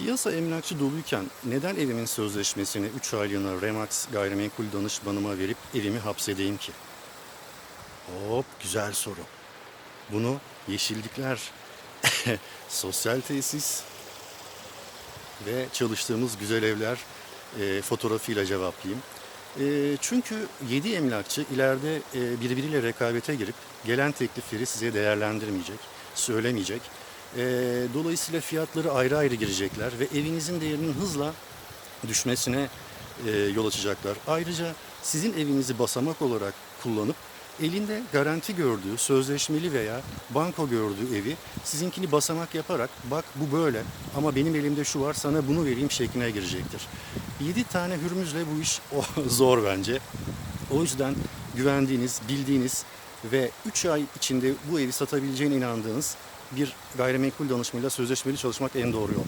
Piyasa emlakçı doluyken neden evimin sözleşmesini 3 aylığına Remax gayrimenkul danışmanıma verip evimi hapsedeyim ki? Hop güzel soru. Bunu Yeşillikler sosyal tesis ve çalıştığımız güzel evler e, fotoğrafıyla cevaplayayım. E, çünkü 7 emlakçı ileride e, birbiriyle rekabete girip gelen teklifleri size değerlendirmeyecek, söylemeyecek. E, dolayısıyla fiyatları ayrı ayrı girecekler ve evinizin değerinin hızla düşmesine e, yol açacaklar. Ayrıca sizin evinizi basamak olarak kullanıp elinde garanti gördüğü, sözleşmeli veya banko gördüğü evi sizinkini basamak yaparak bak bu böyle ama benim elimde şu var sana bunu vereyim şekline girecektir. 7 tane hürmüzle bu iş o, zor bence. O yüzden güvendiğiniz, bildiğiniz ve 3 ay içinde bu evi satabileceğine inandığınız bir gayrimenkul danışmayla sözleşmeli çalışmak en doğru yol.